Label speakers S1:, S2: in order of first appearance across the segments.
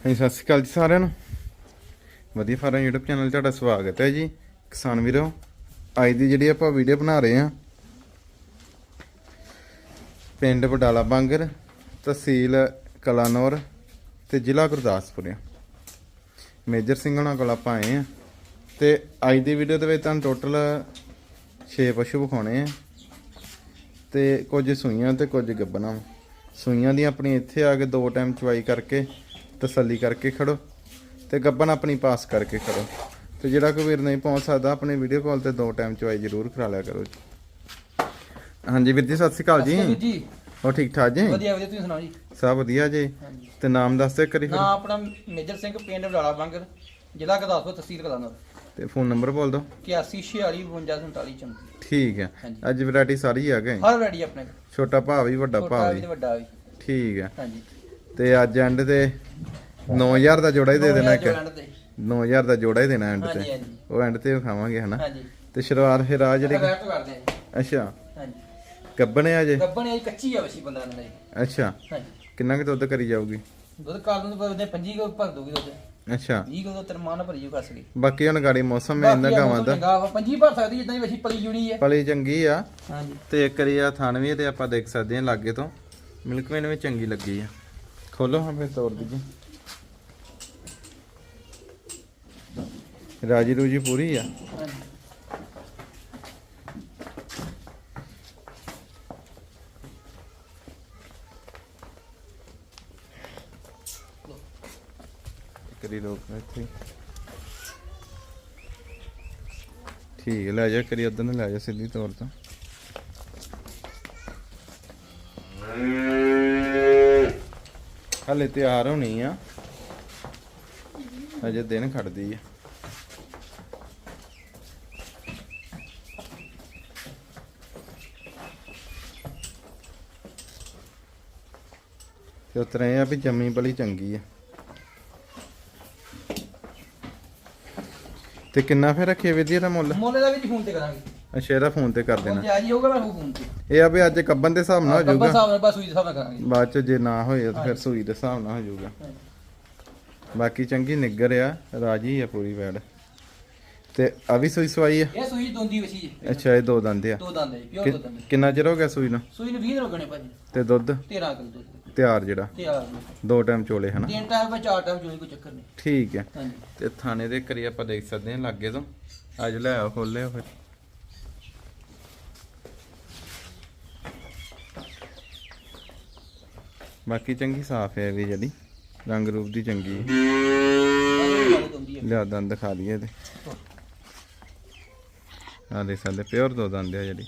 S1: ਹਾਂਜੀ, ਸਤਿ ਸ਼੍ਰੀ ਅਕਾਲ ਜੀ ਸਾਰਿਆਂ ਨੂੰ। ਵਧੀਆ ਫਾਰਮ YouTube ਚੈਨਲ 'ਤੇ ਤੁਹਾਡਾ ਸਵਾਗਤ ਹੈ ਜੀ। ਕਿਸਾਨ ਵੀਰੋ, ਅੱਜ ਦੀ ਜਿਹੜੀ ਆਪਾਂ ਵੀਡੀਓ ਬਣਾ ਰਹੇ ਹਾਂ, ਪਿੰਡ ਬਡਾਲਾ ਬਾਂਗਰ, ਤਹਿਸੀਲ ਕਲਾਨੌਰ ਤੇ ਜ਼ਿਲ੍ਹਾ ਗੁਰਦਾਸਪੁਰ ਆ। ਮੇਜਰ ਸਿੰਘ ਹੁਣਾਂ ਕੋਲ ਆਪਾਂ ਆਏ ਆ ਤੇ ਅੱਜ ਦੀ ਵੀਡੀਓ ਦੇ ਵਿੱਚ ਤੁਹਾਨੂੰ ਟੋਟਲ 6 ਪਸ਼ੂ ਵਿਖਾਉਣੇ ਆ ਤੇ ਕੁਝ ਸੂਈਆਂ ਤੇ ਕੁਝ ਗੱਬਣਾ ਸੂਈਆਂ ਦੀ ਆਪਣੀ ਇੱਥੇ ਆ ਕੇ ਦੋ ਟਾਈਮ ਚਵਾਈ ਕਰਕੇ ਤਸੱਲੀ ਕਰਕੇ ਖੜੋ ਤੇ ਗੱਬਨ ਆਪਣੀ ਪਾਸ ਕਰਕੇ ਖੜੋ। ਤੇ ਜਿਹੜਾ ਕੋਈ ਵੀਰ ਨਹੀਂ ਪਹੁੰਚ ਸਕਦਾ ਆਪਣੇ ਵੀਡੀਓ ਕਾਲ ਤੇ ਦੋ ਟਾਈਮ ਚਵਾਈ ਜ਼ਰੂਰ ਕਰਾ ਲਿਆ ਕਰੋ ਜੀ। ਹਾਂਜੀ ਵੀਰ ਜੀ ਸਤਿ ਸ਼੍ਰੀ ਅਕਾਲ
S2: ਜੀ।
S1: ਹੋ ਠੀਕ ਠਾਕ ਜੀ?
S2: ਵਧੀਆ ਵਧੀਆ ਤੁਸੀਂ ਸੁਣਾਓ ਜੀ?
S1: ਸਭ ਵਧੀਆ ਜੀ। ਤੇ ਨਾਮ ਦੱਸ ਦਿਓ ਕਰੀ ਫਿਰ।
S2: ਆਪਣਾ ਮੇਜਰ ਸਿੰਘ ਪਿੰਡ ਵਡਾਲਾ ਬੰਗਰ ਜ਼ਿਲ੍ਹਾ ਗੁਰਦਾਸਪੁਰ ਤਹਿਸੀਲ ਕਲਾਨੌਰ।
S1: ਤੇ ਫੋਨ ਨੰਬਰ ਬੋਲ ਦਿਓ।
S2: 8146 5247 34
S1: ਠੀਕ ਹੈ। ਅੱਜ ਵੈਰਾਈਟੀ ਸਾਰੀ ਆ ਗਏ।
S2: ਹਰ ਰੈਡੀ ਆਪਣੇ ਕੋਲ।
S1: ਛੋਟਾ ਭਾਅ ਵੀ ਵੱਡਾ ਭਾਅ
S2: ਵੀ ਵੱਡਾ ਵੀ।
S1: ਠੀਕ ਹੈ।
S2: ਹਾਂਜੀ।
S1: ਤੇ ਅੱਜ ਐਂਡ ਤੇ 9000 ਦਾ ਜੋੜਾ ਹੀ ਦੇ ਦੇਣਾ ਇੱਕ।
S2: ਜੋੜਨ ਤੇ।
S1: 9000 ਦਾ ਜੋੜਾ ਹੀ ਦੇਣਾ ਐਂਡ ਤੇ। ਉਹ ਐਂਡ ਤੇ ਵਿਖਾਵਾਂਗੇ ਹਨਾ? ਤੇ ਸ਼ੁਰੂਆਤ ਫਿਰ ਆ ਜਿਹੜੀ। ਅੱਛਾ।
S2: ਹਾਂਜੀ।
S1: ਗੱਬਣੇ ਆ ਜੇ?
S2: ਗੱਬਣ ਕੱਚੀ ਆ ਵਸੀ ਬੰਦਾ ਨੇ ਜੀ
S1: ਅੱਛਾ।
S2: ਹਾਂਜੀ।
S1: ਕਿੰਨਾ ਕੁ ਦੁੱਧ ਕਰੀ ਜਾਊਗੀ?
S2: ਦੁੱਧ ਕਾਲ ਨੂੰ ਉਹਦੇ 25 ਕੋ ਭਰ ਦੂਗੀ ਦੁੱਧ।
S1: ਅੱਛਾ।
S2: 20 ਕੋ ਤਰਮਾਨ ਭਰੀ ਜੂ ਕੱਸ ਗਈ
S1: ਬਾਕੀ ਹੁਣ ਗਾੜੀ ਮੌਸਮ ਹੈ ਇਹਨਾਂ ਗਾਵਾਂ ਦਾ।
S2: 25 ਭਰ ਸਕਦੀ ਜਿੱਦਾਂ ਦੀ ਵਸੀ ਪਲੀ ਜੁਣੀ ਹੈ
S1: ਪਲੀ ਚੰਗੀ ਆ।
S2: ਹਾਂਜੀ।
S1: ਤੇ ਇੱਕ ਵਾਰੀ ਆ ਥਣ ਵੀ ਤੇ ਆਪਾਂ ਦੇਖ ਸਕਦੇ ਹਾਂ ਲਾਗੇ ਤੋਂ। ਮਿਲਕ ਵੇਨ ਵੀ ਚੰਗੀ ਲੱਗੀ ਆ। ਖੋਲੋ ਹਾਂ ਫਿਰ ਤੋੜ ਦਈਏ। ਰਾਜੀ ਰੂਜੀ ਪੂਰੀ ਆ? ਕਰੀ ਰੋਕ ਇੱਥੇ। ਠੀਕ ਹੈ, ਲੈ ਜਾ ਕਰੀ ਉਧਰ ਨੂੰ ਲੈ ਜਾ ਸਿੱਧੀ ਤੌਰ ਤੋਂ। ਹਲੇ ਤਿਆਰ ਹੋਣੀ ਆ। ਅਜੇ ਦਿਨ ਖੜਦੀ ਆ। ਤੇ ਉਤਰੇ ਆ ਵੀ ਜੰਮੀ ਬਲੀ ਚੰਗੀ ਆ। ਤੇ ਕਿੰਨਾ ਫੇਰ ਰੱਖੇ ਵੀਰ ਜੀ ਇਹਦਾ ਮੁੱਲ?
S2: ਮੋਲੇ ਦਾ ਵੀ ਫੋਨ ਤੇ ਕਰਾਂਗੇ।
S1: ਅੱਛਾ ਇਹਦਾ ਫੋਨ ਤੇ ਕਰ ਦੇਣਾ।
S2: ਜੇ ਆ ਜੀ ਹੋਊਗਾ ਮੈਂ ਫੋਨ ਤੇ।
S1: ਇਹ ਆ ਵੀ ਅੱਜ ਕੱਬਨ ਦੇ ਹਿਸਾਬ ਨਾਲ ਹੋ
S2: ਕੱਬਾ
S1: ਜਾਊਗਾ।
S2: ਸਾਹਿਬ ਨਾਲ ਬਸ ਸੂਈ ਦੇ ਹਿਸਾਬ ਨਾਲ ਕਰਾਂਗੇ।
S1: ਬਾਅਦ ਚ ਜੇ ਨਾ ਹੋਏ ਤਾਂ ਫਿਰ। ਸੂਈ ਦੇ ਹਿਸਾਬ ਨਾਲ ਹੋ ਜਾਊਗਾ। ਬਾਕੀ ਚੰਗੀ ਨਿੱਗਰ ਆ ਰਾਜੀ ਆ ਪੂਰੀ ਵੈੜ। ਤੇ ਆ ਵੀ ਸੂਈ ਸਵਾਈ ਆ?
S2: ਇਹ ਸੂਈ ਦੋਂਦੀ ਵਸੀ ਜੀ।
S1: ਅੱਛਾ ਇਹ ਦੋ ਦੰਦ ਆ।
S2: ਦੋ ਦੰਦ ਹੈ ਪਿਓਰ
S1: ਕਿ-
S2: ਦੋ ਦੰਦ ਹੈ।
S1: ਕਿੰਨਾ ਚਿਰ ਹੋ ਗਿਆ ਸੂਈ ਨੂੰ?
S2: ਸੂਈ ਨੂੰ 20 ਦਿਨ ਰੋਗਣੇ ਭਾਜੀ।
S1: ਤੇ ਦੁੱਧ?
S2: 13 ਕਿਲੋ ਦੁੱਧ।
S1: ਤਿਆਰ ਜਿਹੜਾ?
S2: ਤੇ ਆ
S1: ਦੋ ਟਾਈਮ ਚੋਲੇ ਹਨਾ?
S2: ਤਿੰਨ ਟਾਈਮ ਵਿੱਚ ਚਾਰ ਟਾਈਮ ਜੋਈ ਕੋਈ ਚੱਕਰ ਨਹੀਂ।
S1: ਠੀਕ ਹੈ
S2: ਹਾਂਜੀ।
S1: ਤੇ ਥਾਣੇ ਦੇ ਕਰੀ ਆਪਾਂ ਦੇਖ ਸਕਦੇ ਹਾਂ ਲਾਗੇ ਤੋਂ। ਅੱਜ ਲੈ ਆਓ ਖੋਲਿਓ ਫਿਰ। ਬਾਕੀ ਚੰਗੀ ਸਾਫ਼ ਹੈ ਵੀ ਜਿਹੜੀ, ਰੰਗ ਰੂਪ ਦੀ ਚੰਗੀ ਹੈ। ਲਿਆ ਦੰਦ ਦਿਖਾ ਲਈਏ ਤੇ ਆ ਦੇਖ ਸਕਦੇ ਪਿਓਰ ਦੋ ਦੰਦ ਆ ਜਿਹੜੀ।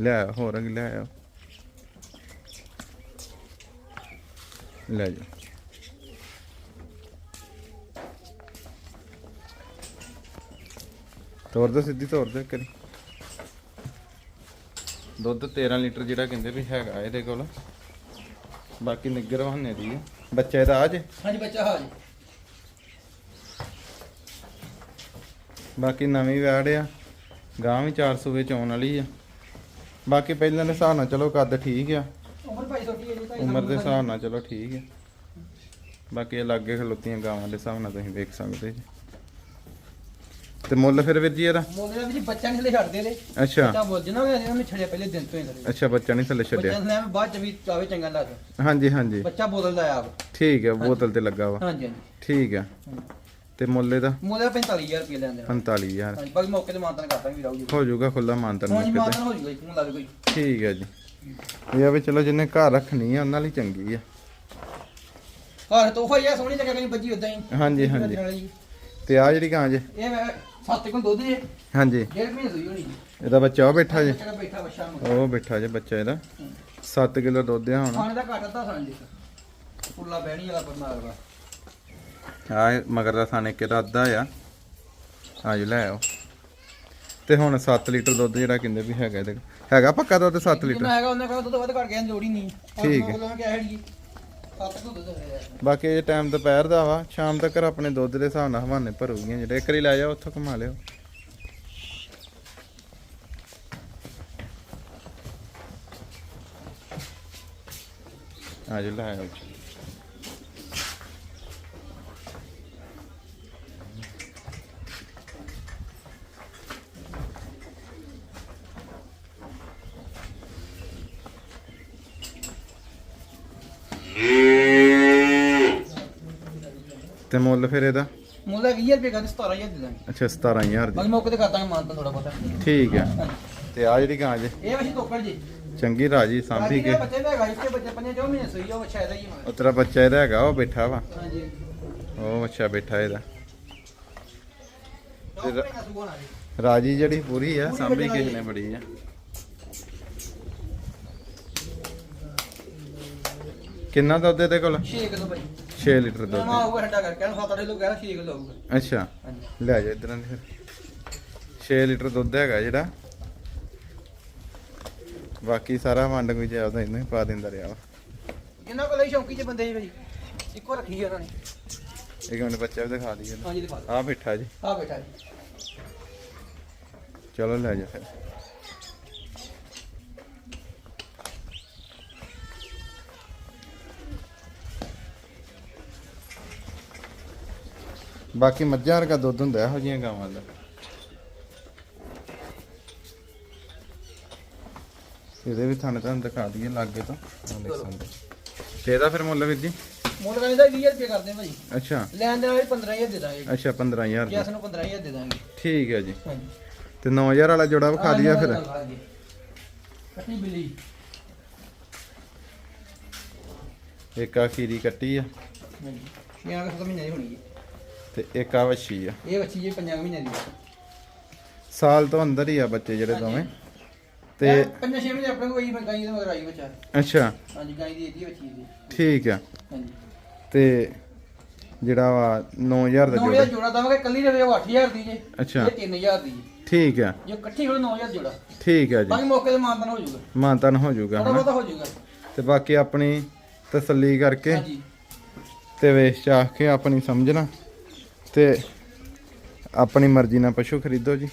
S1: ਲੈ ਹੋਰ ਅਗ ਲੈ ਆਓ। ਲੈ ਜਾ ਤੋਰ ਦੋ ਸਿੱਧੀ ਤੋਰ ਦੇ ਕਰੀ ਦੁੱਧ 13 ਲੀਟਰ ਜਿਹੜਾ ਕਹਿੰਦੇ ਵੀ ਹੈਗਾ ਇਹਦੇ ਕੋਲ। ਬਾਕੀ ਨਿੱਗਰ ਬਹਾਨੇ ਦੀ ਆ ਬੱਚਾ ਇਹਦਾ
S2: ਹਾਂਜੀ ਬੱਚਾ ਹਾਂ ਜੀ।
S1: ਬਾਕੀ ਨਵੀਂ ਵੈੜ ਆ। ਗਾਂ ਵੀ 400 ਵਿੱਚ ਆਉਣ ਵਾਲੀ ਆ। ਬਾਕੀ ਪਹਿਲਾਂ ਦੇ ਹਿਸਾਬ ਨਾਲ ਚਲੋ ਕੱਦ ਠੀਕ ਆ।
S2: ਉਮਰ ਭਾਈ ਛੋਟੀ ਹੈ ਜੀ ਢਾਈ
S1: ਉਮਰ ਦੇ ਹਿਸਾਬ ਨਾਲ ਚਲੋ ਠੀਕ ਆ। ਬਾਕੀ ਇਹ ਲਾਗੇ ਖਲੋਤੀਆਂ ਗਾਵਾਂ ਦੇ ਹਿਸਾਬ ਨਾਲ ਤੁਸੀਂ ਵੇਖ ਸਕਦੇ ਜੀ। ਤੇ ਮੁੱਲ ਫਿਰ ਵੀਰ ਜੀ ਇਹਦਾ?
S2: ਮੋਲੇ ਦਾ ਵੀ ਬੱਚਾ ਨਹੀਂ ਥੱਲੇ ਛੱਡਦੇ ਨੇ
S1: ਅੱਛਾ।
S2: ਬੱਚਾ ਬੋਲ ਜਨਾ ਉਹਨੇ ਛੜਿਆ ਪਹਿਲੇ ਦਿਨ ਤੋਂ ਹੀ ਕਰੇ
S1: ਅੱਛਾ ਬੱਚਾ ਨਹੀਂ ਥੱਲੇ
S2: ਬੱਚਾ
S1: ਛੱਡਿਆ
S2: ਥੱਲੇ ਐਵੇਂ ਬਾਅਦ ਚ ਵੀ ਆਵੇ ਚੰਗਾ ਲੱਗਦਾ।
S1: ਹਾਂਜੀ ਹਾਂਜੀ।
S2: ਬੱਚਾ ਬੋਲਦਾ ਆ ਆਪ
S1: ਠੀਕ ਹੈ ਬੋਤਲ ਤੇ ਲੱਗਾ ਵਾ।
S2: ਹਾਂਜੀ ਹਾਂਜੀ।
S1: ਠੀਕ ਆ। ਤੇ ਮੁੱਲ ਇਹਦਾ?
S2: ਮੋਲੇ ਦਾ 45000 ਰੁਪਏ ਲੈਂਦੇ ਨੇ
S1: 45000
S2: ਹਾਂਜੀ ਬਾਕੀ ਮੌਕੇ ਤੇ ਮਾਨਤਨ ਕਰਦਾ ਵੀ ਰਹੂਗੀ।
S1: ਹੋ ਜਾਊਗਾ ਖੁੱਲਾ ਮਾਨਤਨ
S2: ਹਾਂਜੀ
S1: ਕਿਤੇ
S2: ਮਾਨਤਨ ਹੋ ਜੂਗਾ ਜੀ ਫੋਨ ਲਾ ਦੇ ਕੋਈ।
S1: ਠੀਕ ਹੈ ਜੀ। ਇਹ ਆ ਵੀ ਚਲੋ ਜਿੰਨੇ ਘਰ ਰੱਖਣੀ ਆ ਉਹਨਾਂ ਲਈ ਚੰਗੀ ਆ।
S2: ਘਰ ਤੋਹਫਾ ਹੀ ਆ ਸੋਹਣੀ ਜਗ੍ਹਾ ਕਹੀਂ ਬੱਜੀ ਉਦਾਂ ਹੀ।
S1: ਹਾਂਜੀ ਹਾਂਜੀ। ਤੇ ਆ ਜਿਹੜੀ ਗਾਂ ਜੇ।
S2: ਇਹ ਮੈਂ ਸੱਤ ਕੋਲ ਦੁੱਧ ਜੇ।
S1: ਹਾਂਜੀ।
S2: ਡੇਢ ਮਹੀਨੇ ਸੂਈ ਹੋਣੀ
S1: ਇਹਦਾ ਬੱਚਾ ਉਹ ਬੈਠਾ ਜੇ?
S2: ਬੱਚਾ ਬੈਠਾ ਬੱਚਾ ਨੂੰ
S1: ਉਹ ਬੈਠਾ ਜੇ ਬੱਚਾ ਇਹਦਾ। 7 ਕਿਲੋ ਦੁੱਧ ਆ ਹੁਣ।
S2: ਖਾਣੇ ਦਾ ਘਾਟਾ ਤਾਂ ਸਾਂ ਜੀ। ਫੁੱਲਾ ਬਹਿਣੀ ਵਾਲਾ ਪਰਮਾਰ ਵਾ
S1: ਆ ਮਗਰ ਦਾ ਥਾਣੇ ਕਿਹਦਾ ਅੱਧਾ ਆ। ਆਜ ਲੈ ਆਓ। ਤੇ ਹੁਣ 7 ਲੀਟਰ ਦੁੱਧ ਜਿਹੜਾ ਕਹਿੰਦੇ ਵੀ ਹੈਗਾ ਇਹਦੇ ਕੋਲ। ਹੈਗਾ ਪੱਕਾ ਦੁੱਧ 7 ਲੀਟਰ?
S2: ਜਿੰਨਾ ਹੈਗਾ ਉਹਨੇ ਕਹਾ ਦੁੱਧ ਵੱਧ ਘਟ ਗਿਆ ਲੋੜ ਹੀ ਨਹੀਂ।
S1: ਠੀਕ ਹੈ।
S2: ਕਿਹਾ ਸੱਤ ਕੋਲ ਦੁੱਧ ਹੈ
S1: ਬਾਕੀ ਇਹ ਟਾਈਮ ਦੁਪਹਿਰ ਦਾ ਵਾ, ਸ਼ਾਮ ਤੱਕ ਆਪਣੇ ਦੁੱਧ ਦੇ ਹਿਸਾਬ ਨਾਲ ਹਵਾਨੇ ਭਰੂਗੀਆਂ ਜਿਹੜੇ। ਇੱਕ ਵਾਰੀ ਲੈ ਜਾਓ ਉੱਥੋਂ ਘੁਮਾ ਲਿਓ। ਆਜੋ ਲੈ ਆਓ। ਤੇ ਮੁੱਲ ਫਿਰ ਇਹਦਾ?
S2: ਮੁੱਲ ਹੈ 20000 ਰੁਪਏ ਕਰਦੇ 17000 ਦੇ ਦਾਂਗੇ।
S1: ਅੱਛਾ 17000 ਦੀ।
S2: ਬਾਕੀ ਮੌਕੇ ਤੇ ਕਰ ਦਾਂਗੇ ਮਾਨ ਤਾਂ ਥੋੜਾ ਬਹੁਤਾ।
S1: ਠੀਕ ਹੈ। ਤੇ ਆ ਜਿਹੜੀ ਗਾਂ ਜੇ?
S2: ਇਹ ਵਸ਼ੀ ਤੋਕੜ ਜੀ।
S1: ਚੰਗੀ ਰਾਜੀ ਸਾਂਭੀ ਕੇ।
S2: ਬੱਚੇ ਦਾ ਹੈਗਾ ਇੱਥੇ ਬੱਚੇ ਪੰਜੇ ਜੋ ਮਹੀਨੇ ਸਹੀ ਉਹ ਇਹਦਾ ਹੀ ਮਗਰ
S1: ਉਹ ਤੇਰਾ ਬੱਚਾ ਇਹਦਾ ਹੈਗਾ ਉਹ ਬੈਠਾ ਵਾ।
S2: ਹਾਂਜੀ।
S1: ਉਹ ਅੱਛਾ ਬੈਠਾ ਇਹਦਾ।
S2: ਜੀ।
S1: ਰਾਜੀ ਜਿਹੜੀ ਪੂਰੀ ਆ ਸਾਂਭੀ ਕਿਸੇ ਨੇ ਬੜੀ ਆ। ਕਿੰਨਾ ਦੁੱਧ ਇਹਦੇ ਕੋਲ?
S2: 6 ਕਿਲੋ ਭਾਈ।
S1: 6 ਲੀਟਰ ਦੁੱਧ।
S2: ਨਵਾਂ ਹੋਊਗਾ ਠੰਡਾ ਕਰਕੇ ਇਹਨੂੰ 7 ਕਿਲੋ ਕਹਿਣਾ 6 ਕਿਲੋ ਹੋਊਗਾ।
S1: ਅੱਛਾ। ਲੈ ਜਾ ਇਧਰ ਫਿਰ 6 ਲੀਟਰ ਦੁੱਧ ਹੈਗਾ ਜਿਹੜਾ। ਬਾਕੀ ਸਾਰਾ ਵੰਡ ਕੋਈ ਜਾਉਦਾ ਇਹਨੂੰ ਹੀ ਪਾ ਦਿੰਦਾ ਰਿਹਾ ਵਾ।
S2: ਇਹਨਾਂ ਕੋਲ ਹੀ ਸ਼ੌਂਕੀ ਜੇ ਬੰਦੇ ਜੀ ਭਾਈ। ਇੱਕੋ ਰੱਖੀ ਉਹਨਾਂ ਨੇ।
S1: ਇੱਕ ਮਿੰਟ ਬੱਚਾ ਵੀ ਦਿਖਾ ਦਈਏ।
S2: ਹਾਂਜੀ ਦਿਖਾ
S1: ਆ ਬੈਠਾ ਜੀ।
S2: ਆ ਬੈਠਾ ਜੀ।
S1: ਚਲੋ ਲੈ ਜਾ ਫਿਰ। ਬਾਕੀ ਮੱਝਾਂ ਵਰਗਾ ਦੁੱਧ ਹੁੰਦਾ ਇਹੋ ਜਿਹੀਆਂ ਗਾਵਾਂ ਦਾ। ਇਹਦੇ ਵੀ ਥਣ ਤੁਹਾਨੂੰ ਦਿਖਾ ਦਈਏ ਲਾਗੇ ਤੋਂ। ਆਹ ਦੇਖ ਸਕਦੇ ਤੇ ਇਹਦਾ ਫਿਰ ਮੁੱਲ ਵੀਰ ਜੀ?
S2: ਮੁੱਲ ਕਹਿੰਦਾ 20000 ਰੁਪਏ ਕਰਦੇ ਭਾਈ।
S1: ਅੱਛਾ।
S2: ਲੈਣ ਦੇ ਨਾਲ 15000 ਦੇ ਦਾਂਗੇ।
S1: ਅੱਛਾ 15000
S2: ਜੈਸ
S1: ਦੀ
S2: ਨੂੰ 15000 ਦੇ ਦਾਂਗੇ।
S1: ਠੀਕ ਹੈ ਜੀ।
S2: ਹਾਂਜੀ।
S1: ਤੇ 9000 ਵਾਲਾ ਜੋੜਾ ਵਿਖਾ ਦਈਏ ਫਿਰ।
S2: ਕੱਟੀ ਬਿੱਲੀ।
S1: ਇੱਕ ਆ ਖੀਰੀ ਕੱਟੀ ਆ।
S2: ਹਾਂਜੀ। ਇਹ ਆ ਕੇ ਮਹੀਨੇ ਦੀ ਹੋਣੀ ਹੈ।
S1: ਤੇ ਇੱਕ ਆ ਵੱਛੀ ਆ।
S2: ਇਹ ਬੱਚੀ ਜੀ 5 ਮਹੀਨੇ ਦੀ ਹੈ
S1: ਸਾਲ ਤੋਂ ਅੰਦਰ ਹੀ ਆ ਬੱਚੇ ਜਿਹੜੇ ਦੋਵੇਂ।
S2: ਤੇ ਪੰਜ ਛੇ ਮਹੀਨੇ ਆਪਣੇ ਕੋਈ ਗਾਈ ਦੇ ਮਗਰ ਆਈ ਬੱਚਾ।
S1: ਅੱਛਾ।
S2: ਹਾਂਜੀ ਗਾਈ ਦੀ ਇਹਦੀ ਬੱਚੀ ਦੀ
S1: ਠੀਕ ਆ।
S2: ਹਾਂਜੀ।
S1: ਤੇ ਜਿਹੜਾ ਵਾ 9000 ਦਾ
S2: 9000
S1: ਜੋੜਾ।
S2: ਜੋੜਾ ਦਵਾਂਗੇ ਕੱਲੀ ਦੇ ਉਹ 8000 ਦੀ ਜੇ।
S1: ਅੱਛਾ।
S2: ਇਹ 3000 ਦੀ ਜੇ।
S1: ਠੀਕ ਆ।
S2: ਜੇ ਇਕੱਠੀ ਹੋਵੇ 9000 ਜੋੜਾ।
S1: ਠੀਕ ਆ ਜੀ।
S2: ਬਾਕੀ ਮੌਕੇ ਤੇ ਮਾਨਤਨ ਹੋ ਜਾਊਗਾ।
S1: ਮਾਨਤਨ ਹੋ ਜਾਊਗਾ
S2: ਥੋੜਾ
S1: ਹਨਾ?
S2: ਬਹੁਤਾ ਹੋ ਜਾਊਗਾ।
S1: ਤੇ ਬਾਕੀ ਆਪਣੀ ਤਸੱਲੀ ਕਰਕੇ
S2: ਹਾਂਜੀ।
S1: ਤੇ ਵੇਚ ਚਾਖ ਕੇ ਆਪਣੀ ਸਮਝਣਾ। ਤੇ ਆਪਣੀ ਮਰਜ਼ੀ ਨਾਲ ਪਸ਼ੂ ਖਰੀਦੋ ਜੀ।